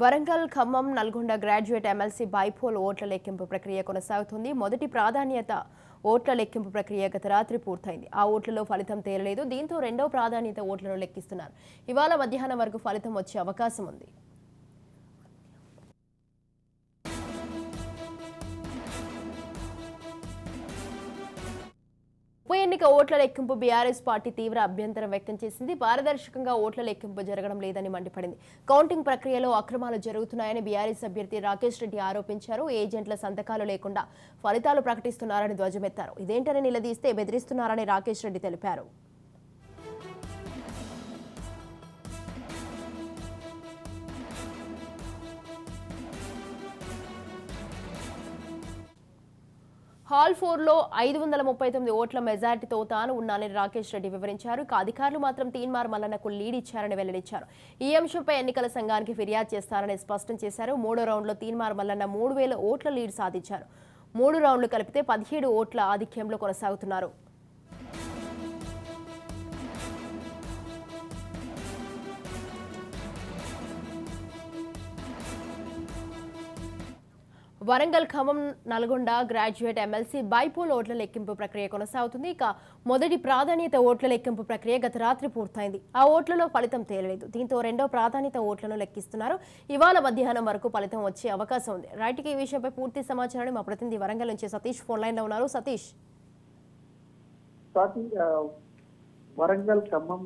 Warangal Khammam Nalgonda graduate MLC bypoll ఓట్ల లెక్కింపు ప్రక్రియ కొనసాగుతుంది. మొదటి ప్రాధాన్యత ఓట్ల లెక్కింపు ప్రక్రియ గత రాత్రి పూర్తయింది. ఆ ఓట్లలో ఫలితం తేలలేదు. దీంతో రెండో ప్రాధాన్యత ఓట్లను లెక్కిస్తున్నారు. ఇవాళ మధ్యాహ్నం వరకు ఫలితం వచ్చే అవకాశం ఉంది. ఎన్నిక ఓట్ల లెక్కింపు బీఆర్ఎస్ పార్టీ తీవ్ర అభ్యంతరం వ్యక్తం చేసింది. పారదర్శకంగా ఓట్ల లెక్కింపు జరగడం లేదని మండిపడింది. కౌంటింగ్ ప్రక్రియలో అక్రమాలు జరుగుతున్నాయని బీఆర్ఎస్ అభ్యర్థి రాకేష్ రెడ్డి ఆరోపించారు. ఏజెంట్ల సంతకాలు లేకుండా ఫలితాలు ప్రకటిస్తున్నారని ధ్వజమెత్తారు. ఇదేంటని నిలదీస్తే బెదిరిస్తున్నారని రాకేష్ రెడ్డి తెలిపారు. హాల్ ఫోర్లో ఐదు వందల ముప్పై తొమ్మిది ఓట్ల మెజార్టీతో తాను ఉన్నానని రాకేష్ రెడ్డి వివరించారు. అధికారులు మాత్రం తీన్మార్ మల్లన్నకు లీడ్ ఇచ్చారని వెల్లడించారు. ఈ అంశంపై ఎన్నికల సంఘానికి ఫిర్యాదు చేస్తారని స్పష్టం చేశారు. మూడో రౌండ్లో తీన్మార్ మల్లన్న మూడు వేల ఓట్ల లీడ్ సాధించారు. మూడు రౌండ్లు కలిపితే పదిహేడు ఓట్ల ఆధిక్యంలో కొనసాగుతున్నారు. Warangal Khammam Nalgonda graduate MLC bypoll ఓట్ల లెక్కింపు ప్రక్రియ కొనసాగుతుంది. ఇక మొదటి ప్రాధాన్యత ఓట్ల లెక్కింపు ప్రక్రియ గత రాత్రి పూర్తయింది. ఆ ఓట్లలో ఫలితం తేలలేదు. దీంతో రెండో ప్రాధాన్యత ఓట్లను లెక్కిస్తున్నారు. ఇవాళ మధ్యాహ్నం వరకు ఫలితం వచ్చే అవకాశం ఉంది. రైట్కి ఈ విషయంపై పూర్తి సమాచారాన్ని మా ప్రతినిధి వరంగల్ నుంచి సతీష్ ఫోన్ లైన్లో ఉన్నారు. సతీష్. వరంగల్ ఖమ్మం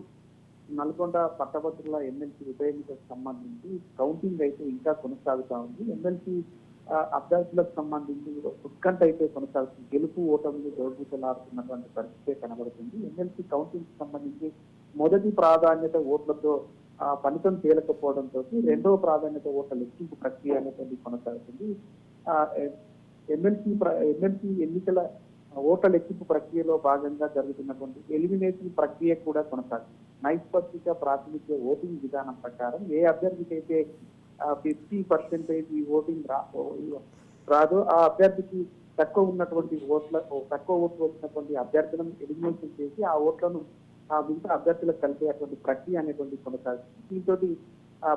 నల్గొండ పట్టభద్రుల ఎమ్మెల్సీ ఉప సంబంధించి కౌంటింగ్ అయితే ఇంకా కొనసాగుతా ఉంది. ఎమ్మెల్సీ అభ్యర్థులకు సంబంధించి ఉత్కంఠ అయితే కొనసాగుతుంది. గెలుపు ఓటమిని దోర్బూతలాడుతున్నటువంటి పరిస్థితి కనబడుతుంది. ఎమ్మెల్సీ కౌన్సిల్కి సంబంధించి మొదటి ప్రాధాన్యత ఓట్లతో ఫలితం తేలకపోవడంతో రెండవ ప్రాధాన్యత ఓట్ల లెక్కింపు ప్రక్రియ అనేటువంటి కొనసాగుతుంది. ఎమ్మెల్సీ ఎమ్మెల్సీ ఎన్నికల ఓట్ల లెక్కింపు ప్రక్రియలో భాగంగా జరుగుతున్నటువంటి ఎలిమినేషన్ ప్రక్రియ కూడా కొనసాగుతుంది. నైష్పత్తిక ప్రాతినిధ్య ఓటింగ్ విధానం ప్రకారం ఏ అభ్యర్థికి అయితే ఫిఫ్టీ పర్సెంటేజ్ ఈ ఓటింగ్ రా రాదు. ఆ అభ్యర్థికి తక్కువ ఉన్నటువంటి ఓట్ల తక్కువ ఓట్లు వచ్చినటువంటి అభ్యర్థులను ఎలిమినేషన్ చేసి ఆ ఓట్లను ఆ మిగతా అభ్యర్థులకు కలిపేటువంటి ప్రక్రియ అనేటువంటి కొనసాగుతుంది దీంతో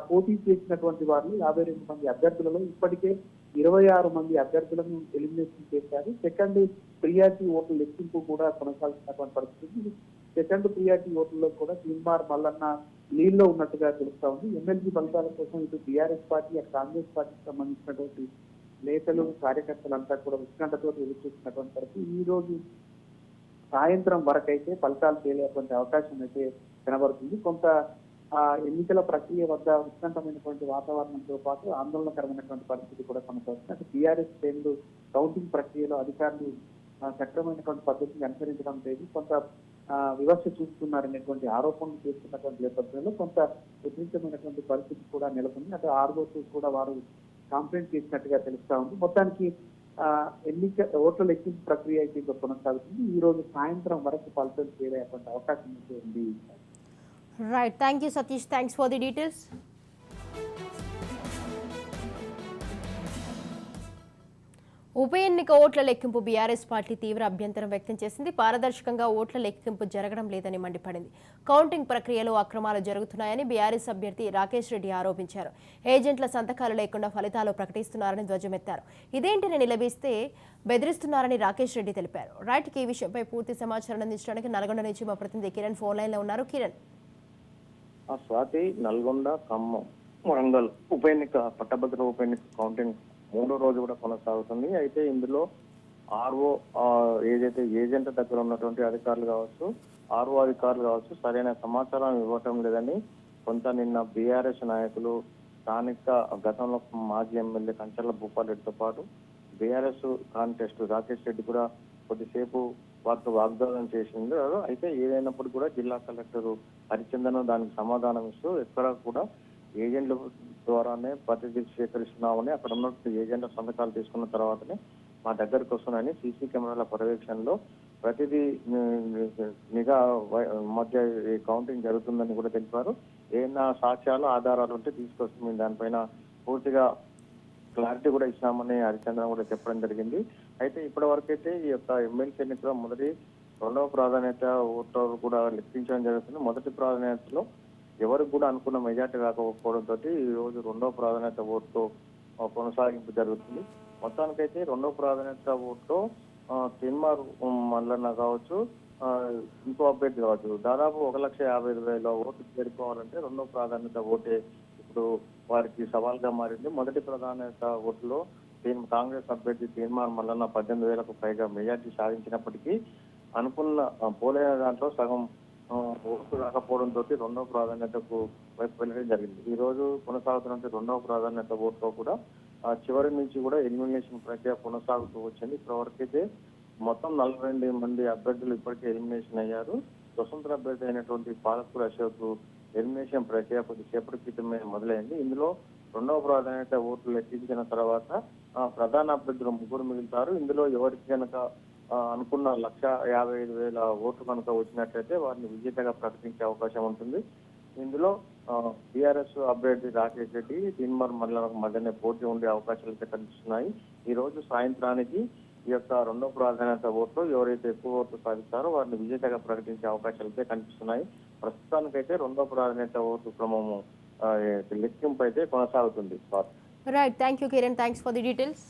పోటీ చేసినటువంటి వారిని యాభై రెండు మంది అభ్యర్థులలో ఇప్పటికే ఇరవై ఆరు మంది అభ్యర్థులను ఎలిమినేషన్ చేశారు. సెకండ్ ప్రియారిటీ ఓట్ల లెక్కింపు కూడా కొనసాగుతున్నటువంటి పరిస్థితి. సెకండ్ ప్రియారిటీ ఓట్లలో కూడా తీన్మార్ మల్లన్న లీడ్లో ఉన్నట్టుగా తెలుస్తా ఉంది. ఎమ్మెల్సీ ఫలితాల కోసం ఇటు టీఆర్ఎస్ పార్టీ అటు కాంగ్రెస్ పార్టీకి సంబంధించినటువంటి నేతలు కార్యకర్తలంతా కూడా ఉత్కంఠతో ఎదురు చూస్తున్నటువంటి వరకు ఈ రోజు సాయంత్రం వరకైతే ఫలితాలు తేలేటువంటి అవకాశం అయితే కనబడుతుంది. కొంత ఆ ఎన్నికల ప్రక్రియ వద్ద ఉత్కంఠమైనటువంటి వాతావరణంతో పాటు ఆందోళనకరమైనటువంటి పరిస్థితి కూడా కొనసాగుతుంది అటు టీఆర్ఎస్ శ్రేణులు కౌంటింగ్ ప్రక్రియలో అధికారులు సక్రమైనటువంటి పద్ధతిని అనుసరించడం లేదు. కొంత వివక్ష చూస్తున్నారనేటువంటి ఆరోపణలు చేస్తున్నటువంటి నేపథ్యంలో కొంత విపరీతమైనటువంటి పరిస్థితి కూడా నెలకొంది. అటు ఆర్ఓస్ కూడా వారు కంప్లైంట్ చేసినట్టుగా తెలుస్తా ఉంది. మొత్తానికి ఎన్నిక ఓట్ల లెక్కింపు ప్రక్రియ అయితే ఇంకా కొనసాగుతుంది. ఈ రోజు సాయంత్రం వరకు ఫలితం చేరేటువంటి అవకాశం ఉంది. Right thank you Satish thanks for the details ఉప ఎన్నిక ఓట్ల లెక్కింపు బీఆర్ఎస్ పార్టీ తీవ్ర అభ్యంతరం వ్యక్తం చేసింది. పారదర్శకంగా ఓట్ల లెక్కింపు జరగడం లేదని మండిపడింది. కౌంటింగ్ ప్రక్రియలో అక్రమాలు జరుగుతున్నాయని బీఆర్ఎస్ అభ్యర్థి రాకేష్ రెడ్డి ఆరోపించారు. ఏజెంట్ల సంతకాలు లేకుండా ఫలితాలు ప్రకటిస్తున్నారని ధ్వజమెత్తారు. ఇదేంటిని నిలబిస్తే బెదిరిస్తున్నారని రాకేష్ రెడ్డి తెలిపారు. రైట్కి ఈ విషయంపై పూర్తి సమాచారం అందించడానికి నల్గొండ నుంచి మా ప్రతినిధి కిరణ్ ఫోన్ లైన్లో ఉన్నారు. కిరణ్. స్వాతి నల్గొండ ఖమ్మం వరంగల్ ఉప ఎన్నిక పట్టభద్ర ఉప ఎన్నిక కౌంటింగ్ మూడో రోజు కూడా కొనసాగుతుంది. అయితే ఇందులో ఆర్ఓ ఏదైతే ఏజెంట్ దగ్గర ఉన్నటువంటి అధికారులు కావచ్చు ఆర్ఓ అధికారులు కావచ్చు సరైన సమాచారం ఇవ్వటం లేదని కొంత నిన్న బీఆర్ఎస్ నాయకులు స్థానిక గతంలో మాజీ ఎమ్మెల్యే కంచర్ల భూపాల్ రెడ్డితో పాటు బీఆర్ఎస్ కాంటెస్ట్ రాకేష్ రెడ్డి కూడా కొద్దిసేపు వారితో వాగ్దానం చేసింది అయితే ఏదైనప్పుడు కూడా జిల్లా కలెక్టర్ హరిచందన్ దానికి సమాధానం ఇస్తూ ఎక్కడ కూడా ఏజెంట్ల ద్వారానే ప్రతిదీ స్వీకరిస్తున్నామని అక్కడ ఉన్న ఏజెంట్ల సంతకాలు తీసుకున్న తర్వాతనే మా దగ్గరకు వస్తున్నాయని సీసీ కెమెరాల పర్యవేక్షణలో ప్రతిదీ నిఘా వై- మధ్య కౌంటింగ్ జరుగుతుందని కూడా తెలిపారు. ఏమైనా సాక్ష్యాలు ఆధారాలు ఉంటే తీసుకొస్తుంది దానిపైన పూర్తిగా క్లారిటీ కూడా ఇచ్చామని హరిచంద్రన్ కూడా చెప్పడం జరిగింది. అయితే ఇప్పటి వరకైతే ఈ యొక్క ఎమ్మెల్సీ ఎన్నికలో మొదటి రెండవ ప్రాధాన్యత ఓటర్ కూడా లెక్కించడం జరుగుతుంది. మొదటి ప్రాధాన్యతలో ఎవరికి కూడా అనుకున్న మెజార్టీ రాకపోవడంతో ఈ రోజు రెండో ప్రాధాన్యత ఓటుతో కొనసాగింపు జరుగుతుంది. మొత్తానికైతే రెండో ప్రాధాన్యత ఓటుతో తిన్మార్ మల్లన్న కావచ్చు ఇంకో అభ్యర్థి కావచ్చు. దాదాపు ఒక లక్ష యాభై ఐదు వేల ఓట్లు చేరుకోవాలంటే రెండో ప్రాధాన్యత ఓటే ఇప్పుడు వారికి సవాల్గా మారింది. మొదటి ప్రాధాన్యత ఓటులో కాంగ్రెస్ అభ్యర్థి తీర్మాన్ మల్లన్న పద్దెనిమిది వేలకు పైగా మెజార్టీ సాధించినప్పటికీ అనుకున్న పోలైన దాంట్లో సగం ఓట్లు రాకపోవడంతో రెండవ ప్రాధాన్యతకు వైపు వెళ్ళడం జరిగింది. ఈ రోజు కొనసాగుతున్న రెండవ ప్రాధాన్యత ఓట్లో కూడా ఆ చివరి నుంచి కూడా ఎలిమినేషన్ ప్రక్రియ కొనసాగుతూ వచ్చింది. ఇప్పటివరకైతే మొత్తం నలభై రెండు మంది అభ్యర్థులు ఇప్పటికే ఎలిమినేషన్ అయ్యారు. స్వతంత్ర అభ్యర్థి అయినటువంటి పాలకూరు అశోక్ ఎలిమినేషన్ ప్రక్రియ కొద్దిసేపటి క్రితమే మొదలైంది. ఇందులో రెండవ ప్రాధాన్యత ఓట్లు లెక్కించిన తర్వాత ఆ, ప్రధాన అభ్యర్థులు ముగ్గురు మిగులుతారు. ఇందులో ఎవరికి కనుక అనుకున్న లక్ష యాభై ఐదు వేల ఓట్లు కనుక వచ్చినట్లయితే వారిని విజేతగా ప్రకటించే అవకాశం ఉంటుంది. ఇందులో టిఆర్ఎస్ అభ్యర్థి రాకేష్ రెడ్డి తిన్మర్ మల్లకు మధ్యనే పోటీ ఉండే అవకాశాలు అయితే కనిపిస్తున్నాయి. ఈ రోజు సాయంత్రానికి ఈ యొక్క రెండో ప్రాధాన్యత ఓట్లు ఎవరైతే ఎక్కువ ఓట్లు సాధిస్తారో వారిని విజేతగా ప్రకటించే అవకాశాలు అయితే కనిపిస్తున్నాయి. ప్రస్తుతానికైతే రెండో ప్రాధాన్యత ఓటు క్రమము లెక్కింపు అయితే కొనసాగుతుంది. Right thank you Kiran thanks for the details